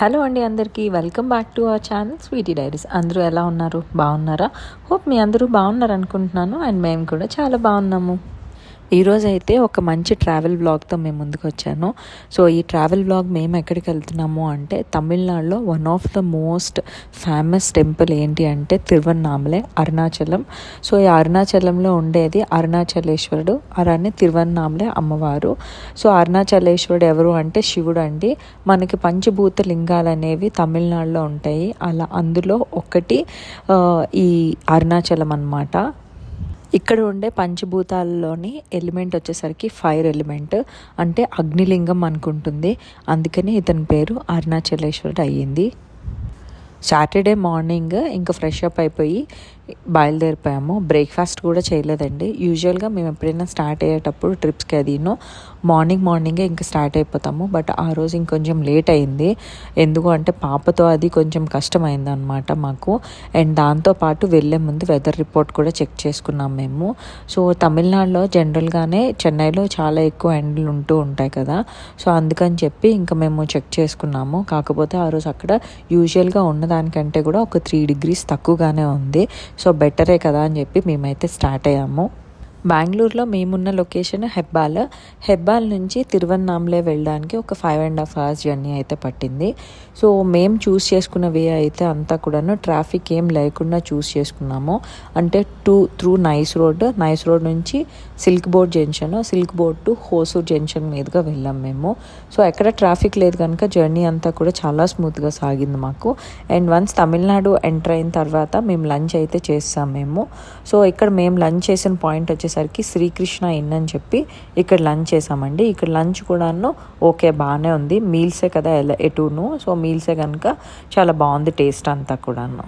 Hello అండి అందరికీ welcome back to our channel Sweety Diaries. అందరూ ఎలా ఉన్నారు? బాగున్నారా? హోప్ మీ అందరూ బాగున్నారు అనుకుంటున్నాను అండ్ మేము కూడా చాలా బాగున్నాము. ఈరోజు అయితే ఒక మంచి ట్రావెల్ బ్లాగ్తో మేము ముందుకు వచ్చాను సో ఈ ట్రావెల్ బ్లాగ్ మేము ఎక్కడికి వెళ్తున్నాము అంటే తమిళనాడులో one of the most famous temple ఏంటి అంటే తిరువన్నామలే అరుణాచలం. సో ఈ అరుణాచలంలో ఉండేది అరుణాచలేశ్వరుడు అలానే తిరువన్నామలే అమ్మవారు. సో అరుణాచలేశ్వరుడు ఎవరు అంటే శివుడు అండి. మనకి పంచభూత లింగాలు అనేవి తమిళనాడులో ఉంటాయి. అలా అందులో ఒకటి ఈ అరుణాచలం అన్నమాట. ఇక్కడ ఉండే పంచభూతాల్లోని ఎలిమెంట్ వచ్చేసరికి ఫైర్ ఎలిమెంట్ అంటే అగ్నిలింగం అనుకుంటుంది. అందుకని ఇతని పేరు అరుణాచలేశ్వరుడు అయ్యింది. సాటర్డే మార్నింగ్ ఇంకా ఫ్రెష్ అప్ అయిపోయి బయలుదేరిపోయాము. బ్రేక్ఫాస్ట్ కూడా చేయలేదండి. యూజువల్గా మేము ఎప్పుడైనా స్టార్ట్ అయ్యేటప్పుడు ట్రిప్స్కి అదినో మార్నింగ్ మార్నింగే ఇంకా స్టార్ట్ అయిపోతాము. బట్ ఆ రోజు ఇంకొంచెం లేట్ అయింది. ఎందుకు అంటే పాపతో అది కొంచెం కష్టమైంది అనమాట మాకు అండ్ దాంతోపాటు వెళ్ళే ముందు వెదర్ రిపోర్ట్ కూడా చెక్ చేసుకున్నాం మేము. సో తమిళనాడులో జనరల్గానే చెన్నైలో చాలా ఎక్కువ ఎండలు ఉంటూ ఉంటాయి కదా. సో అందుకని చెప్పి ఇంకా మేము చెక్ చేసుకున్నాము. కాకపోతే ఆ రోజు అక్కడ యూజువల్గా ఉన్నదానికంటే కూడా ఒక త్రీ డిగ్రీస్ తక్కువగానే ఉంది. సో బెటరే కదా అని చెప్పి మేమైతే స్టార్ట్ అయ్యాము. బెంగళూరులో మేమున్న లొకేషన్ హెబ్బాల్. హెబ్బాల్ నుంచి తిరువన్నాంలే వెళ్ళడానికి ఒక five and half hours journey అయితే పట్టింది. సో మేము చూస్ చేసుకున్న వే అయితే అంతా కూడాను ట్రాఫిక్ ఏం లేకుండా చూస్ చేసుకున్నాము. అంటే to through NICE road NICE road నుంచి Silk Board junction Silk Board to Hosur junction మీదుగా వెళ్ళాం మేము. సో ఎక్కడ ట్రాఫిక్ లేదు కనుక జర్నీ అంతా కూడా చాలా స్మూత్గా సాగింది మాకు. అండ్ వన్స్ తమిళనాడు ఎంటర్ అయిన తర్వాత మేము లంచ్ అయితే చేస్తాం మేము. సో ఇక్కడ మేము లంచ్ చేసిన పాయింట్ వచ్చేసరికి శ్రీకృష్ణ ఇన్ అని చెప్పి ఇక్కడ లంచ్ చేసామండి ఇక్కడ లంచ్ కూడాను ఓకే బాగానే ఉంది. మీల్సే కదా ఎలా ఎటును సో మీల్సే కనుక చాలా బాగుంది టేస్ట్ అంతా కూడాను.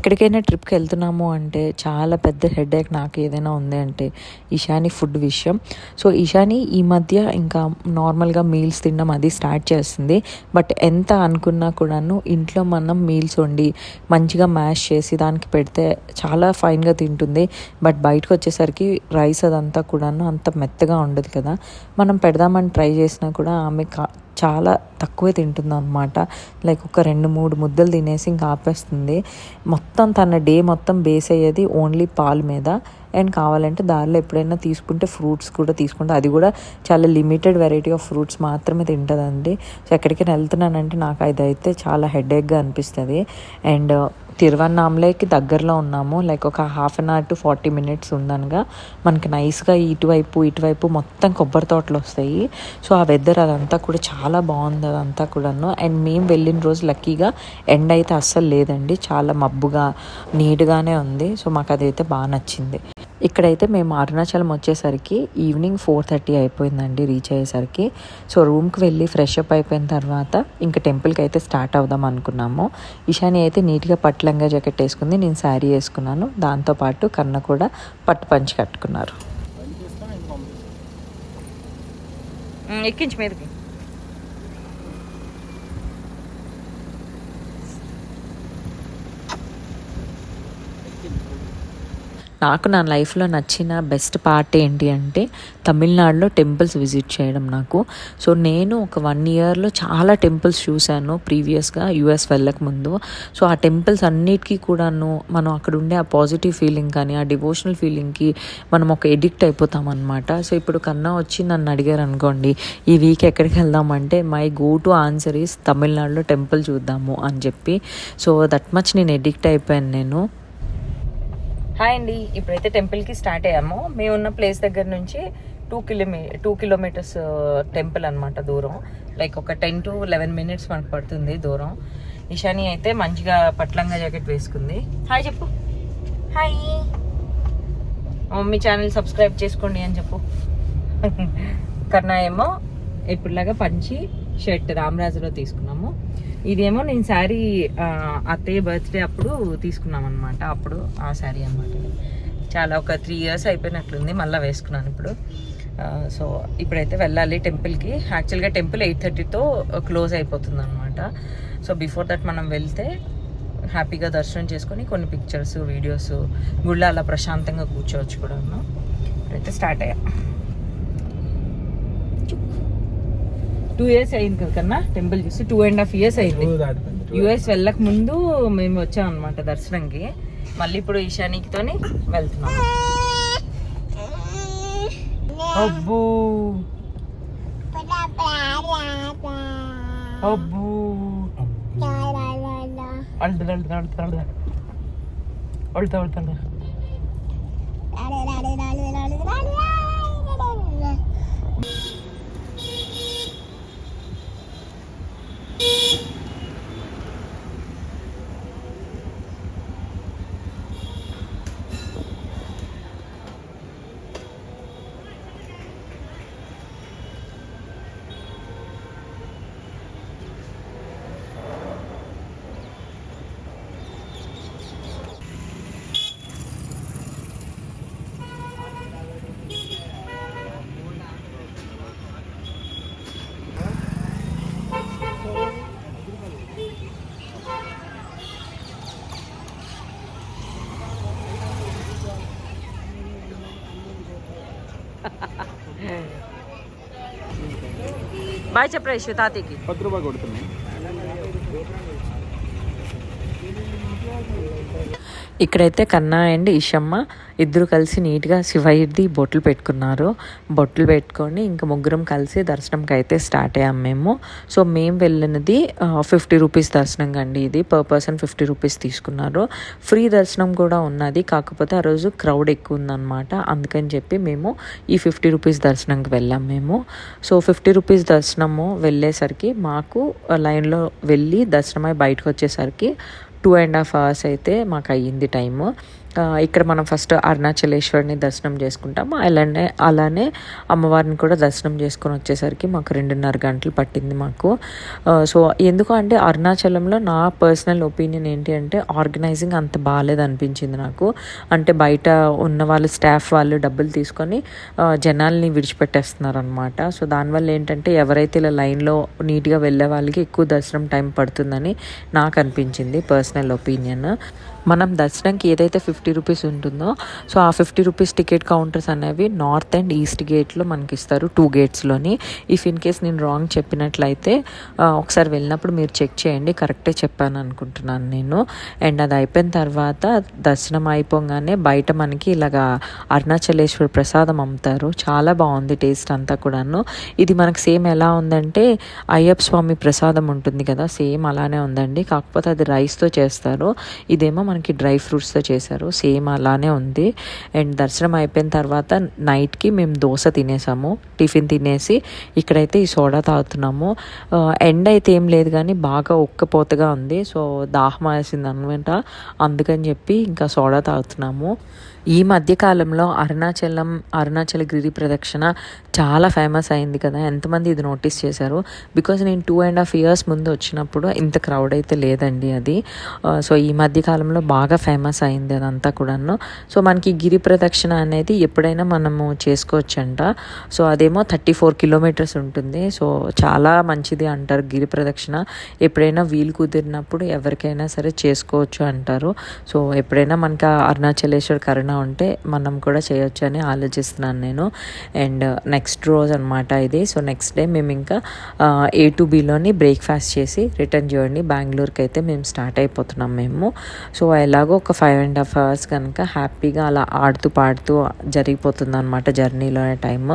ఎక్కడికైనా ట్రిప్కి వెళ్తున్నాము అంటే చాలా పెద్ద హెడేక్ నాకు ఏదైనా ఉంది అంటే ఇషాని ఫుడ్ విషయం. సో ఇషాని ఈ మధ్య ఇంకా నార్మల్గా మీల్స్ తినడం అది స్టార్ట్ చేస్తుంది. బట్ ఎంత అనుకున్నా కూడాను ఇంట్లో మనం మీల్స్ వండి మంచిగా మ్యాష్ చేసి దానికి పెడితే చాలా ఫైన్గా తింటుంది. బట్ బయటకు వచ్చేసరికి రైస్ అదంతా కూడాను అంత మెత్తగా ఉండదు కదా. మనం పెడదామని ట్రై చేసినా కూడా ఆమె కా చాలా తక్కువే తింటుంది అనమాట లైక్ ఒక రెండు మూడు ముద్దలు తినేసి ఇంకా ఆపేస్తుంది. మొత్తం తన డే మొత్తం బేస్ అయ్యేది ఓన్లీ పాలు మీద. అండ్ కావాలంటే దారిలో ఎప్పుడైనా తీసుకుంటే ఫ్రూట్స్ కూడా తీసుకుంటే. అది కూడా చాలా లిమిటెడ్ వెరైటీ ఆఫ్ ఫ్రూట్స్ మాత్రమే తింటుందండి. సో ఎక్కడికైనా వెళ్తున్నానంటే నాకు అదైతే చాలా హెడేక్గా అనిపిస్తుంది. అండ్ uh, తిరువన్నామలేకి దగ్గరలో ఉన్నాము. లైక్ ఒక half an hour to forty minutes ఉందనగా. మనకి నైస్గా ఇటువైపు ఇటువైపు మొత్తం కొబ్బరి తోటలు వస్తాయి. సో ఆ వెదర్ అదంతా కూడా చాలా బాగుంది అదంతా కూడాను. అండ్ మేము వెళ్ళిన రోజు లక్కీగా ఎండ అయితే అస్సలు లేదండి. చాలా మబ్బుగా నీట్గానే ఉంది. సో మాకు అదైతే బాగా నచ్చింది. ఇక్కడైతే మేము అరుణాచలం వచ్చేసరికి ఈవినింగ్ ఫోర్ థర్టీ అయిపోయిందండి రీచ్ అయ్యేసరికి. సో రూమ్కి వెళ్ళి ఫ్రెష్ అప్ అయిపోయిన తర్వాత ఇంకా టెంపుల్కి అయితే స్టార్ట్ అవుదాం అనుకున్నాము. ఇషాని అయితే నీట్గా పట్లంగా జాకెట్ వేసుకుంది నేను శారీ వేసుకున్నాను. దాంతోపాటు కన్న కూడా పట్టు పంచి కట్టుకున్నారు. ఎక్కించి మీదకి. నాకు నా లైఫ్లో నచ్చిన బెస్ట్ పార్ట్ ఏంటి అంటే తమిళనాడులో టెంపుల్స్ విజిట్ చేయడం నాకు. సో నేను ఒక వన్ ఇయర్లో చాలా టెంపుల్స్ చూశాను ప్రీవియస్గా యూఎస్ వెళ్ళక ముందు సో ఆ టెంపుల్స్ అన్నిటికీ కూడాను మనం అక్కడ ఉండే ఆ పాజిటివ్ ఫీలింగ్ కానీ ఆ డివోషనల్ ఫీలింగ్కి మనం ఒక ఎడిక్ట్ అయిపోతాం అనమాట సో ఇప్పుడు కన్నా వచ్చి నన్ను అడిగారు అనుకోండి ఈ వీక్ ఎక్కడికి వెళ్దామంటే my go to answer is తమిళనాడులో టెంపుల్ చూద్దాము అని చెప్పి. సో దట్ మచ్ నేను ఎడిక్ట్ అయిపోయాను నేను. హాయ్ అండి ఇప్పుడైతే టెంపుల్కి స్టార్ట్ అయ్యాము. మేము ఉన్న ప్లేస్ దగ్గర నుంచి టూ కిలోమీ టూ కిలోమీటర్స్ టెంపుల్ అనమాట దూరం. లైక్ ఒక టెన్ టు లెవెన్ మినిట్స్ మనకు పడుతుంది దూరం. ఇషాని అయితే మంచిగా పట్లంగా జాకెట్ వేసుకుంది. హాయ్ చెప్పు. హాయ్ మమ్మీ ఛానల్ సబ్స్క్రైబ్ చేసుకోండి అని చెప్పు. కన్నా ఏమో ఇప్పుడులాగా పంచి షర్ట్ రామరాజులో తీసుకున్నాము. ఇదేమో నేను శారీ అత్తయ్య బర్త్డే అప్పుడు తీసుకున్నాం అనమాట అప్పుడు ఆ శారీ అనమాట చాలా ఒక త్రీ ఇయర్స్ అయిపోయినట్లుంది మళ్ళీ వేసుకున్నాను ఇప్పుడు. సో ఇప్పుడైతే వెళ్ళాలి టెంపుల్కి యాక్చువల్గా టెంపుల్ ఎయిట్ థర్టీతో క్లోజ్ అయిపోతుంది అనమాట సో బిఫోర్ దట్ మనం వెళ్తే హ్యాపీగా దర్శనం చేసుకొని కొన్ని పిక్చర్స్ వీడియోస్ గుళ్ళ అలా ప్రశాంతంగా కూర్చోవచ్చు కూడా ఇప్పుడైతే స్టార్ట్ అయ్యా. టూ ఇయర్స్ అయింది కదా కన్నా టెంపుల్ చూసి టూ అండ్ హాఫ్ ఇయర్స్ అయింది. యుఎస్ వెళ్ళక ముందు మేము వచ్చాం అనమాట దర్శనంకి. మళ్ళీ ఇప్పుడు ఈశానికితోని వెళ్తున్నాం. అబ్బో! అబ్బో! అడుగుతా అడుగుతా అడుగుతా అడుగుతా అడుగుతా బాయ్ చెప్పరా ఇష్యూ తాతయ్యకి పది రూపాయలు కొడుతున్నాయి ఇక్కడైతే కన్నా అండ్ ఇషమ్మ ఇద్దరు కలిసి నీట్గా శివయ్యది బొట్లు పెట్టుకున్నారు. బొట్లు పెట్టుకొని ఇంకా ముగ్గురం కలిసి దర్శనంకి అయితే స్టార్ట్ అయ్యాం మేము. సో మేము వెళ్ళినది ఫిఫ్టీ రూపీస్ దర్శనం అండి ఇది. పర్ పర్సన్ ఫిఫ్టీ రూపీస్ తీసుకున్నారు. ఫ్రీ దర్శనం కూడా ఉన్నది. కాకపోతే ఆ రోజు క్రౌడ్ ఎక్కువ ఉందన్నమాట అందుకని చెప్పి మేము ఈ ఫిఫ్టీ రూపీస్ దర్శనంకి వెళ్ళాం మేము. సో ఫిఫ్టీ రూపీస్ దర్శనము వెళ్ళేసరికి మాకు లైన్లో వెళ్ళి దర్శనమై బయటకు వచ్చేసరికి టూ అండ్ హాఫ్ అవర్స్ అయితే మాకు అయ్యింది టైము. ఇక్కడ మనం ఫస్ట్ అరుణాచలేశ్వరిని దర్శనం చేసుకుంటాము. అలానే అలానే అమ్మవారిని కూడా దర్శనం చేసుకొని వచ్చేసరికి మాకు రెండున్నర గంటలు పట్టింది మాకు. సో ఎందుకు అంటే అరుణాచలంలో నా పర్సనల్ ఒపీనియన్ ఏంటి అంటే ఆర్గనైజింగ్ అంత బాగాలేదనిపించింది నాకు. అంటే బయట ఉన్న వాళ్ళు స్టాఫ్ వాళ్ళు డబ్బులు తీసుకొని జనాల్ని విడిచిపెట్టేస్తున్నారు అనమాట సో దానివల్ల ఏంటంటే ఎవరైతే ఇలా లైన్లో నీట్గా వెళ్ళే వాళ్ళకి ఎక్కువ దర్శనం టైం పడుతుందని నాకు అనిపించింది పర్సనల్ ఒపీనియన్. మనం దర్శనంకి ఏదైతే ఫిఫ్టీ ఫిఫ్టీ రూపీస్ ఉంటుందో? సో ఆ ఫిఫ్టీ రూపీస్ టికెట్ కౌంటర్స్ అనేవి నార్త్ అండ్ ఈస్ట్ గేట్లో మనకి ఇస్తారు టూ గేట్స్లోని. ఇఫ్ ఇన్ కేస్ నేను రాంగ్ చెప్పినట్లయితే ఒకసారి వెళ్ళినప్పుడు మీరు చెక్ చేయండి కరెక్టే చెప్పాను అనుకుంటున్నాను నేను. అండ్ అది అయిపోయిన తర్వాత దర్శనం అయిపోగానే బయట మనకి ఇలాగా అరుణాచలేశ్వర ప్రసాదం అమ్ముతారు. చాలా బాగుంది టేస్ట్ అంతా కూడాను. ఇది మనకు సేమ్ ఎలా ఉందంటే అయ్యప్ప స్వామి ప్రసాదం ఉంటుంది కదా సేమ్ అలానే ఉందండి. కాకపోతే అది రైస్తో చేస్తారు. ఇదేమో మనకి డ్రై ఫ్రూట్స్తో చేశారు. సేమ్ అలానే ఉంది. అండ్ దర్శనం అయిపోయిన తర్వాత నైట్కి మేము దోశ తినేసాము. టిఫిన్ తినేసి ఇక్కడైతే ఈ సోడా తాగుతున్నాము. ఎండ్ అయితే ఏం లేదు కానీ బాగా ఉక్కపోతగా ఉంది. సో దాహం వేసింది అనమాట అందుకని చెప్పి ఇంకా సోడా తాగుతున్నాము. ఈ మధ్యకాలంలో అరుణాచలం అరుణాచల గిరి ప్రదక్షిణ చాలా ఫేమస్ అయింది కదా. ఎంతమంది ఇది నోటీస్ చేశారు? బికాజ్ నేను టూ అండ్ హాఫ్ ఇయర్స్ ముందు వచ్చినప్పుడు ఇంత క్రౌడ్ అయితే లేదండి అది. Uh, సో ఈ మధ్యకాలంలో బాగా ఫేమస్ అయింది అదంతా కూడాను. సో మనకి గిరి ప్రదక్షిణ అనేది ఎప్పుడైనా మనము చేసుకోవచ్చంట. సో అదేమో థర్టీ ఫోర్ కిలోమీటర్స్ ఉంటుంది. సో చాలా మంచిది అంటారు గిరి ప్రదక్షిణ. ఎప్పుడైనా వీలు కుదిరినప్పుడు ఎవరికైనా సరే చేసుకోవచ్చు అంటారు. సో ఎప్పుడైనా మనకి ఆ అరుణాచలేశ్వర్ కరుణ ఉంటే మనం కూడా చేయొచ్చు అని ఆలోచిస్తున్నాను నేను. అండ్ నెక్స్ట్ రోజు అనమాట ఇది. సో నెక్స్ట్ డే మేము ఇంకా ఏ టు బిలోని బ్రేక్ఫాస్ట్ చేసి రిటర్న్ జర్నీ బెంగళూరుకి అయితే మేము స్టార్ట్ అయిపోతున్నాం మేము. సో ఎలాగో ఒక ఫైవ్ అండ్ హాఫ్ అవర్స్ కనుక హ్యాపీగా అలా ఆడుతూ పాడుతూ జరిగిపోతుంది అనమాట జర్నీలోనే టైమ్.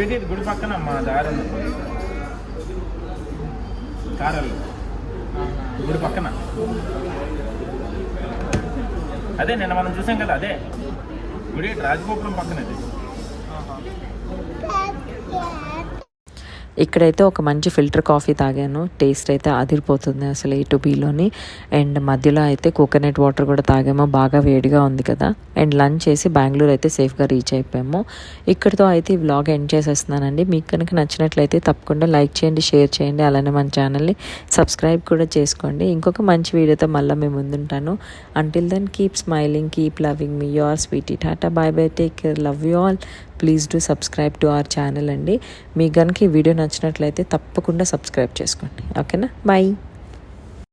గుడి పక్కన మా దారి కారలు. గుడి పక్కన. అదే నిన్న మనం చూసాం కదా అదే. గుడి రాజగోపురం పక్కన ఇది. ఇక్కడైతే ఒక మంచి ఫిల్టర్ కాఫీ తాగాను. టేస్ట్ అయితే అదిరిపోతుంది అసలు ఏ టు బీలోని అండ్ మధ్యలో అయితే కోకోనట్ వాటర్ కూడా తాగాము. బాగా వేడిగా ఉంది కదా. అండ్ లంచ్ చేసి బెంగళూరు అయితే సేఫ్గా రీచ్ అయిపోయాము. ఇక్కడితో అయితే ఈ వ్లాగ్ ఎండ్ చేసేస్తున్నానండి. మీకు కనుక నచ్చినట్లయితే తప్పకుండా లైక్ చేయండి షేర్ చేయండి. అలానే మన ఛానల్ని సబ్స్క్రైబ్ కూడా చేసుకోండి. ఇంకొక మంచి వీడియోతో మళ్ళీ మేము ముందుంటాను. Until then keep smiling keep loving me your sweetie tata bye bye take care love you all please do subscribe to our channel అండి. మీకు కనుక ఈ వీడియో నచ్చినట్లయితే తప్పకుండా సబ్స్క్రైబ్ చేసుకోండి. ఓకేనా? బాయ్